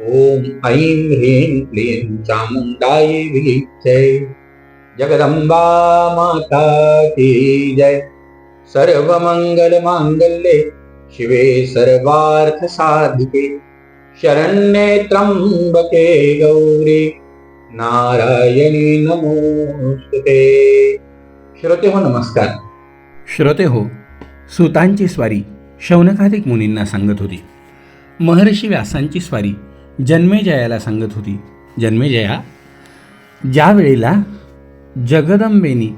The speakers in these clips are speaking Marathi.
ॐ ऐं ह्रीं क्लीं चामुण्डायै विलीक्षे जगदंबा माता की जय। सर्वमङ्गलमाङ्गल्ये शिवे सर्वार्थसाधिके। शरण्ये त्र्यम्बके गौरी। नारायणी नमोस्तुते। श्रोते हो नमस्कार। श्रोते हो सुतांची स्वारी शौनकाधिक मुनींना सांगत होती। महर्षी व्यासांची स्वारी जन्मेजयाला सांगत होती. जन्मेजया ज्या वेळेला जगदंबेनी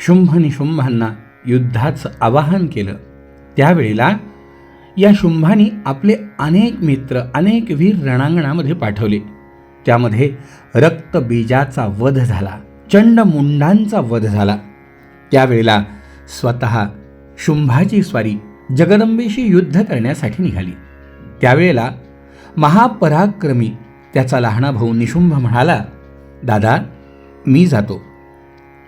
शुंभनिशुंभांना युद्धाचं आवाहन केलं त्यावेळेला या शुंभानी आपले अनेक मित्र अनेक वीर रणांगणामध्ये पाठवले. त्यामध्ये रक्तबीजाचा वध झाला चंडमुंडांचा वध झाला. त्यावेळेला स्वतः शुंभाची स्वारी जगदंबेशी युद्ध करण्यासाठी निघाली. त्यावेळेला महापराक्रमी त्याचा लहाना भाऊ निशुंभ म्हणाला दादा मी जातो.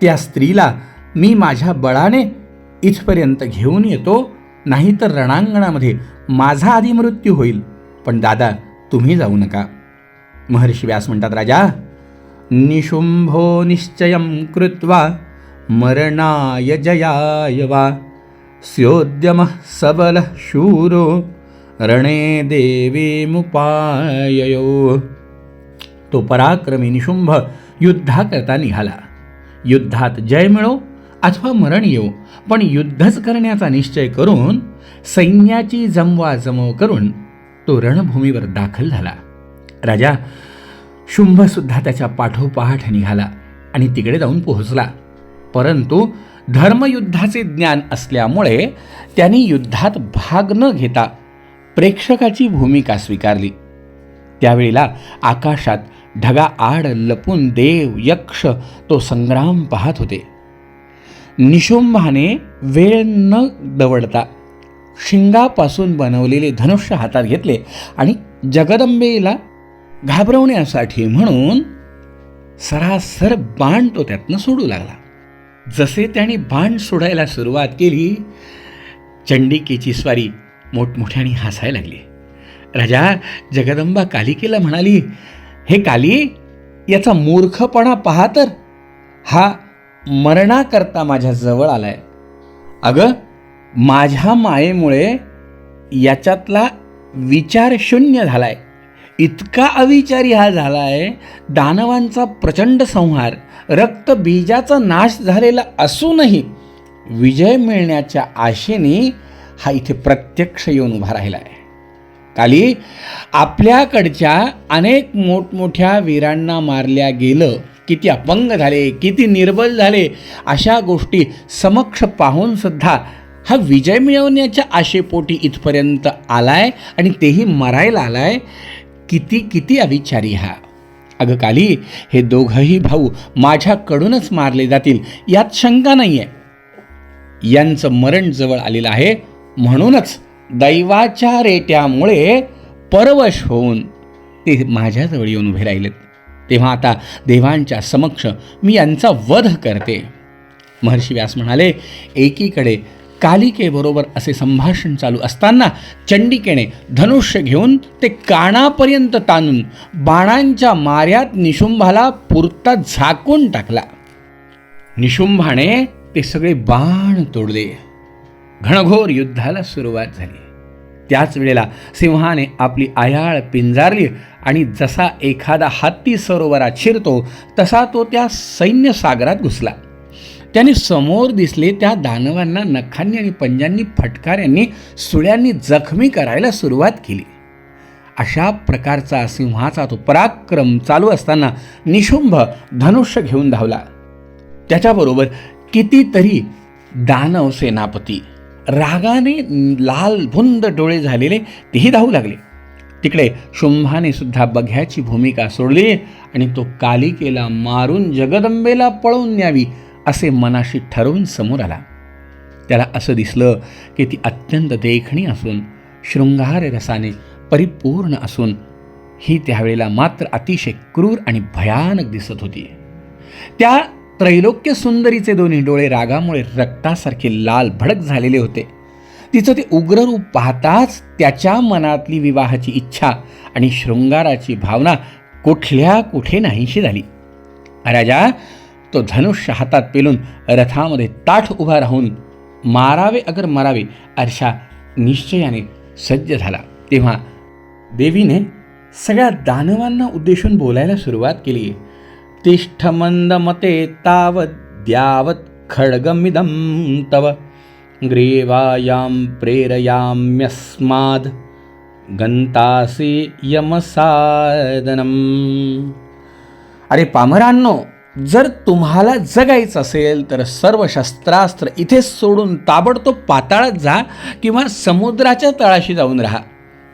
त्या स्त्रीला मी माझ्या बळाने इथपर्यंत घेऊन येतो नाहीतर रणांगणामध्ये माझा आधी मृत्यू होईल. पण दादा तुम्ही जाऊ नका. महर्षी व्यास म्हणतात राजा निशुंभो निश्चयं कृत्वा मरणाय जयाय वा स्योद्यमः सबलः शूरो रणे देवीमुपाययो तो पराक्रमी निशुंभ युद्धाकरता निघाला युद्धात जय मिळो अथवा मरण येऊ पण युद्धच करण्याचा निश्चय करून सैन्याची जमवाजमव करून तो रणभूमीवर दाखल झाला राजा शुंभसुद्धा त्याच्या पाठोपाठ निघाला आणि तिकडे जाऊन पोहोचला परंतु धर्मयुद्धाचे ज्ञान असल्यामुळे त्यांनी युद्धात भाग न घेता प्रेक्षकाची भूमिका स्वीकारली. त्यावेळेला आकाशात ढगा आड लपून देव यक्ष तो संग्राम पाहत होते. निशुंभाने वेळ न दवडता शिंगापासून बनवलेले धनुष्य हातात घेतले आणि जगदंबेला घाबरवण्यासाठी म्हणून सरासर बाण तो त्यातनं सोडू लागला. जसे त्याने बाण सोडायला सुरुवात केली चंडिकेची स्वारी मोठमोठ्याने हसायला लागली. राजा जगदंबा कालिकेला म्हणाली हे काली याचा मूर्खपणा पहा तर. हा मरणाकरता माझ्या जवळ आलाय. अगं माझ्या मायेमुळे याच्यातला विचार शून्य झालाय. इतका अविचारी हा झालाय दानवांचा प्रचंड संहार रक्तबीजाचा नाश झालेला असूनही विजय मिळण्याच्या आशेने हा इथे प्रत्यक्ष येऊन उभा राहिला आहे. काली आपल्याकडच्या अनेक मोठमोठ्या वीरांना मारल्या गेलं किती अपंग झाले किती निर्बल झाले अशा गोष्टी समक्ष पाहून सुद्धा हा विजय मिळवण्याच्या आशेपोटी इथपर्यंत आलाय आणि तेही मरायला आलाय. किती किती अविचारी हा. अगं काली हे दोघंही भाऊ माझ्याकडूनच मारले जातील यात शंका नाही आहे यांचं मरण जवळ आलेलं आहे. म्हणूनच दैवाच्या रेट्यामुळे परवश होऊन ते माझ्याजवळ येऊन उभे राहिलेत. तेव्हा आता देवांच्या समक्ष मी यांचा वध करते. महर्षी व्यास म्हणाले एकीकडे कालिकेबरोबर असे संभाषण चालू असताना चंडिकेने धनुष्य घेऊन ते कानापर्यंत ताणून बाणांच्या माऱ्यात निशुंभाला पुरता झाकून टाकला. निशुंभाने ते सगळे बाण तोडले. घणघोर युद्धाला सुरुवात झाली. त्याच वेळेला सिंहाने आपली आयाळ पिंजारली आणि जसा एखादा हत्ती सरोवरात शिरतो तसा तो त्या सैन्य सागरात घुसला. त्याने समोर दिसले त्या दानवांना नखांनी आणि पंजांनी फटकाऱ्यांनी सुळ्यांनी जखमी करायला सुरुवात केली. अशा प्रकारचा सिंहाचा तो पराक्रम चालू असताना निशुंभ धनुष्य घेऊन धावला. त्याच्याबरोबर कितीतरी दानव सेनापती रागाने लाल भुंद डोळे झालेले तेही धावू लागले. तिकडे शुंभाने सुद्धा बघ्याची भूमिका सोडली आणि तो कालिकेला मारून जगदंबेला पळवून न्यावी असे मनाशी ठरवून समोर आला. त्याला असं दिसलं की ती अत्यंत देखणी असून शृंगार रसाने परिपूर्ण असून ही त्यावेळेला मात्र अतिशय क्रूर आणि भयानक दिसत होती. त्या त्रैलोक्य सुंदरीचे दोन्ही डोळे रागामुळे रक्तासारखे लाल भडक झालेले होते. तिचं ते उग्र रूप पाहताच त्याच्या मनातली विवाहाची इच्छा आणि शृंगाराची भावना कुठल्या कुठे नाहीशी झाली. राजा तो धनुष्य हातात पेलून रथामध्ये ताठ उभा राहून मारावे अगर मरावे अशा निश्चयाने सज्ज झाला. तेव्हा देवीने सगळ्या दानवांना उद्देशून बोलायला सुरुवात केली. तिष्ठ मंदमते तावत द्यावत खड्गमिदं तव। ग्रीवायां प्रेरयाम्यस्माद् गंतासी यमसादनम। अरे पामरांनो जर तुम्हाला जगायचं असेल तर सर्व शस्त्रास्त्र इथेच सोडून ताबडतोब पाताळात जा किंवा समुद्राच्या तळाशी जाऊन राहा.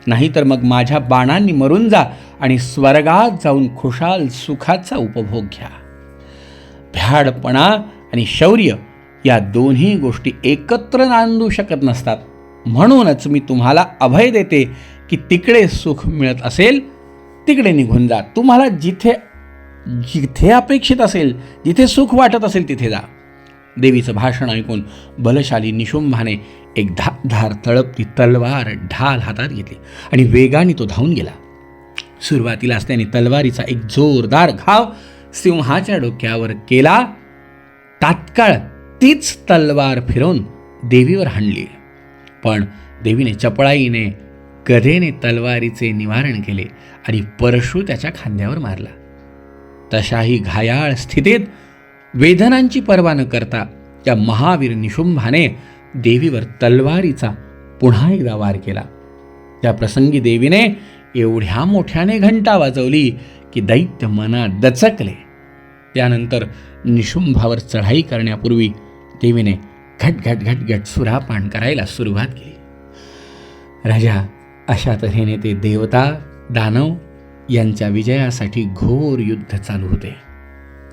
नाहीतर मग माझ्या बाणांनी मरून जा आणि स्वर्गात जाऊन खुशाल सुखाचा उपभोग घ्या. भ्याडपणा आणि शौर्य या दोन्ही गोष्टी एकत्र नांदू शकत नसतात. म्हणूनच मी तुम्हाला अभय देते की तिकडे सुख मिळत असेल तिकडे निघून जा. तुम्हाला जिथे जिथे अपेक्षित असेल जिथे सुख वाटत असेल तिथे जा. देवीचं भाषण ऐकून बलशाली निशुंभाने एक धा धार तळपती तलवार ढाल हातात घेतली आणि वेगाने तो धावून गेला. सुरुवातीलाच त्याने तलवारीचा एक जोरदार घाव सिंहाच्या डोक्यावर केला. तात्काळ तीच तलवार फिरवून देवीवर हाणली. पण देवीने चपळाईने गधेने तलवारीचे निवारण केले आणि परशु त्याच्या खांद्यावर मारला. तशाही घायाळ स्थितीत वेदनांची पर्वा न करता त्या महावीर निशुंभाने देवीवर तलवारीचा पुन्हा एकदा वार केला. त्या प्रसंगी देवीने एवढ्या मोठ्याने घंटा वाजवली की दैत्य मनात दचकले. त्यानंतर निशुंभावर चढाई करण्यापूर्वी देवीने घट घट घट घट सुरापान करायला सुरुवात केली. राजा अशा तऱ्हेने ते देवता दानव यांच्या विजयासाठी घोर युद्ध चालू होते.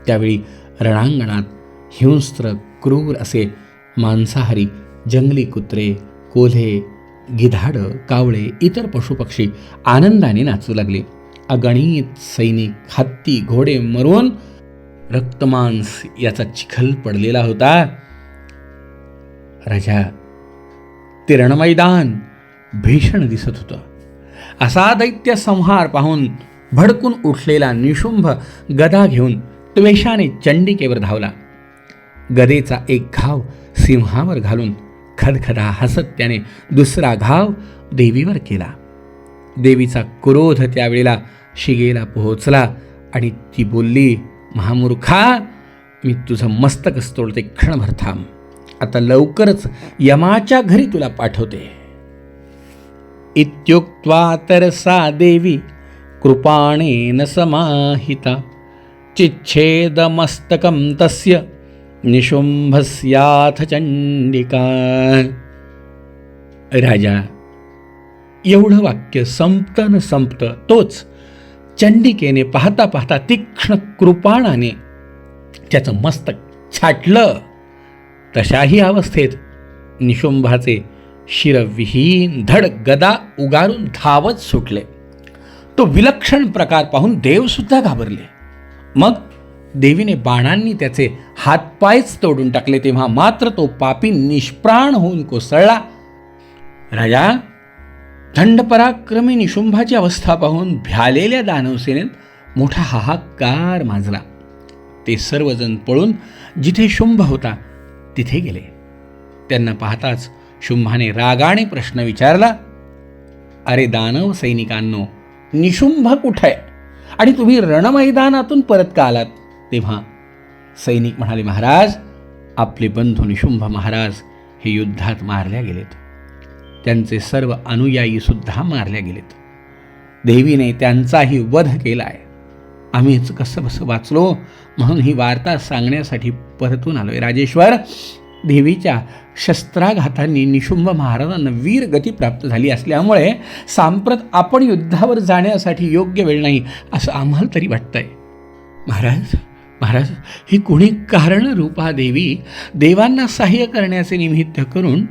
त्यावेळी रणांगणात हिंस्त्र क्रूर असे मांसाहारी जंगली कुत्रे कोल्हे गिधाडं कावळे इतर पशुपक्षी आनंदाने नाचू लागले. अगणित सैनिक हत्ती घोडे मरून रक्तमांस याचा चिखल पडलेला होता. राजा ते रणमैदान भीषण दिसत होतं. असा दैत्य संहार पाहून भडकून उठलेला निशुंभ गदा घेऊन त्वेषाने चंडिकेवर धावला. गदेचा एक घाव सिंहावर घालून खदखदा हसत त्याने दुसरा घाव देवीवर केला. देवीचा क्रोध त्यावेळेला शिगेला पोहोचला आणि ती बोलली महामूर्खा मी तुझं मस्तकच तोडते क्षणभर थांब. आता लवकरच यमाच्या घरी तुला पाठवते. इत्युक्त्वा तरसा देवी कृपाणेन समाहिता. चिच्छेदमस्तकं तस्य निशुंभस्याथ चंडिका। राजा एवढं वाक्य संपतं न संपतं तोच चंडिकेने पाहता पाहता तीक्ष्ण कृपाणाने त्याचं मस्तक छाटलं. तशाही अवस्थेत निशुंभाचे शिरविहीन धड गदा उगारून धावत सुटले. तो विलक्षण प्रकार पाहून देवसुद्धा घाबरले. मग देवीने बाणांनी त्याचे हातपायच तोडून टाकले तेव्हा मात्र तो पापी निष्प्राण होऊन कोसळला. राजा थंडपराक्रमी निशुंभाची अवस्था पाहून भ्यालेल्या दानवसेनेत मोठा हाहाकार माजला. ते सर्वजण पळून जिथे शुंभ होता तिथे गेले. त्यांना पाहताच शुंभाने रागाने प्रश्न विचारला अरे दानव सैनिकांनो निशुंभ कुठे आणि तुम्ही रणमैदानातून परत का आलात? तेव्हा सैनिक म्हणाले महाराज आपले बंधू निशुंभ महाराज हे युद्धात मारल्या गेलेत. त्यांचे सर्व अनुयायीसुद्धा मारल्या गेलेत. देवीने त्यांचाही वध केला आहे आम्हीच कसं बसं वाचलो म्हणून ही वार्ता सांगण्यासाठी परतून आलोय. राजेश्वर देवीच्या शस्त्राघातांनी निशुंभ महाराजांना वीर गती प्राप्त झाली असल्यामुळे सांप्रत आपण युद्धावर जाण्यासाठी योग्य वेळ नाही असं आम्हाला तरी वाटतंय. महाराज महाराज ही कुणी कारणरूपा देवी देवांना सहाय्य करण्याचे निमित्त करून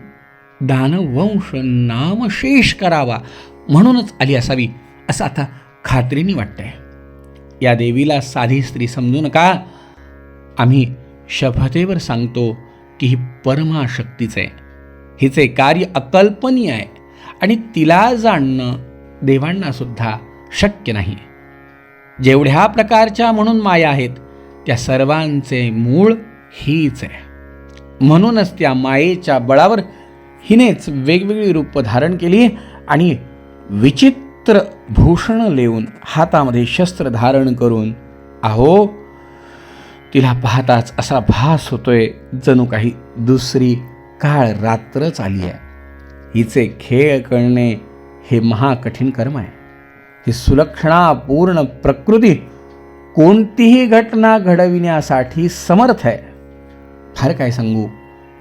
दानवंश नामशेष करावा म्हणूनच आली असावी असं आता खात्रीने वाटतंय. या देवीला साधी स्त्री समजू नका. आम्ही शपथेवर सांगतो की ही परमाशक्तीच आहे. हिचे कार्य अकल्पनीय आहे आणि तिला जाणणं देवांना सुद्धा शक्य नाही. जेवढ्या प्रकारच्या म्हणून माया आहेत त्या सर्वांचे मूळ हीच आहे. म्हणूनच त्या मायेच्या बळावर हिनेच वेगवेगळी रूप धारण केली आणि विचित्र भूषण लेऊन हातामध्ये शस्त्र धारण करून अहो तिला पाहताच असा भास होतोय जणू काही दुसरी काळ रात्रच आली आहे. हिचे खेळ कळणे हे महाकठीण कर्म आहे. ही सुलक्षणापूर्ण प्रकृती कोणतीही घटना घडविण्यासाठी समर्थ आहे. फार काय सांगू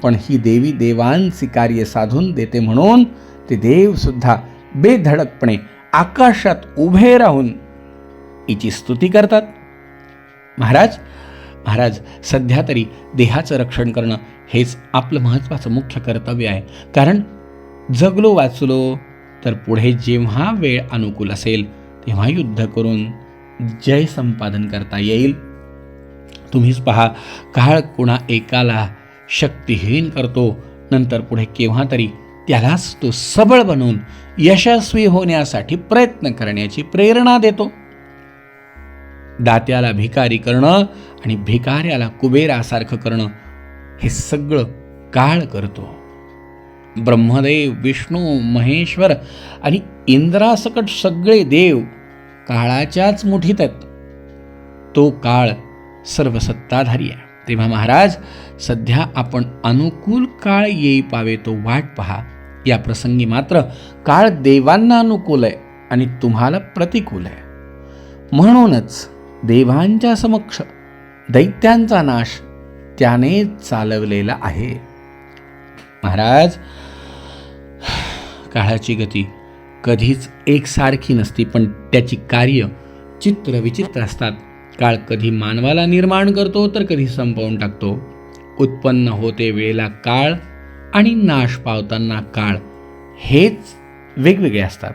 पण ही देवी देवांची कार्य साधून देते म्हणून ते देवसुद्धा बेधडकपणे आकाशात उभे राहून हिची स्तुती करतात. महाराज महाराज सध्या तरी देहाचं रक्षण करणं हेच आपलं महत्त्वाचं मुख्य कर्तव्य आहे. कारण जगलो वाचलो तर पुढे जेव्हा वेळ अनुकूल असेल तेव्हा युद्ध करून जय संपादन करता येईल. तुम्हीच पहा काळ कुणा एकाला शक्तिहीन करतो नंतर पुढे केव्हा तरी त्यालाच तो सबळ बनवून यशस्वी होण्यासाठी प्रयत्न करण्याची प्रेरणा देतो. दात्याला भिकारी करणं आणि भिकाऱ्याला कुबेरासारखं करणं हे सगळं काळ करतो. ब्रह्मदेव विष्णू महेश्वर आणि इंद्रासकट सगळे देव काळाच्याच मुठीत आहेत तो काळ सर्व सत्ताधारी आहे. तेव्हा महाराज सध्या आपण अनुकूल काळ येई पावे तो वाट पहा. या प्रसंगी मात्र काळ देवांना अनुकूल आहे आणि तुम्हाला प्रतिकूल आहे. म्हणूनच देवांच्या समक्ष दैत्यांचा नाश त्याने चालवलेला आहे. महाराज काळाची गती कधीच एकसारखी नसती पण त्याची कार्य चित्र विचित्र असतात. काळ कधी मानवाला निर्माण करतो तर कधी संपवून टाकतो. उत्पन्न होते वेळेला काळ आणि नाश पावताना काळ. हेच वेगवेगळे असतात.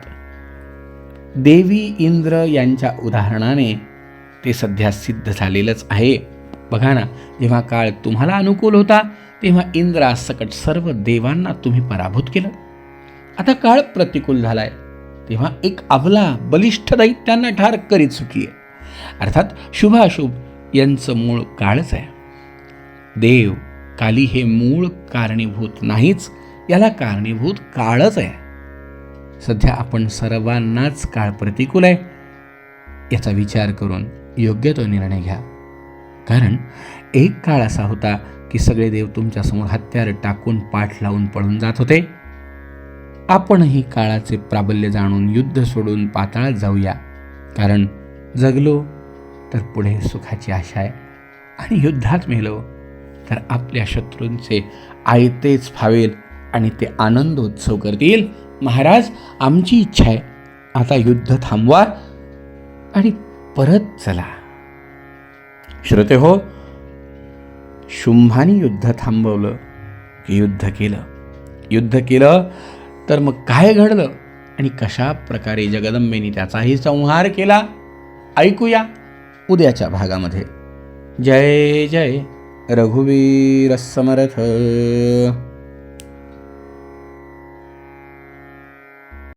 देवी इंद्र यांच्या उदाहरणाने ते सध्या सिद्ध झालेलंच आहे. बघा ना जेव्हा काळ तुम्हाला अनुकूल होता तेव्हा इंद्रासकट सर्व देवांना तुम्ही पराभूत केलं. आता काळ प्रतिकूल झालाय. तेव्हा एक अवला बलिष्ठ दैत्यांना ठार करीत चुकी आहे. अर्थात शुभाशुभ यांचं मूळ काळच आहे. देव काली हे मूळ कारणीभूत नाहीच याला कारणीभूत काळच आहे. सध्या आपण सर्वांनाच काळ प्रतिकूल आहे याचा विचार करून योग्य तो निर्णय घ्या. कारण एक काळ असा होता की सगळे देव तुमच्यासमोर हत्यार टाकून पाठ लावून पळून जात होते. आपणही काळाचे प्राबल्य जाणून युद्ध सोडून पाताळात जाऊया. कारण जगलो तर पुढे सुखाची आशा आहे. आणि युद्धात मेलो तर आपल्या शत्रूंचे आयतेच फावेल आणि ते आनंदोत्सव करतील. महाराज आमची इच्छा आहे. आता युद्ध थांबवा आणि परत चला. श्रोते हो शुंभानी युद्ध थांबवलं की युद्ध केलं. युद्ध केलं तर मग काय घडलं आणि कशा प्रकारे जगदंबेने त्याचाही संहार केला? ऐकूया उद्याच्या भागामध्ये. जय जय. रघुवीर समर्थ.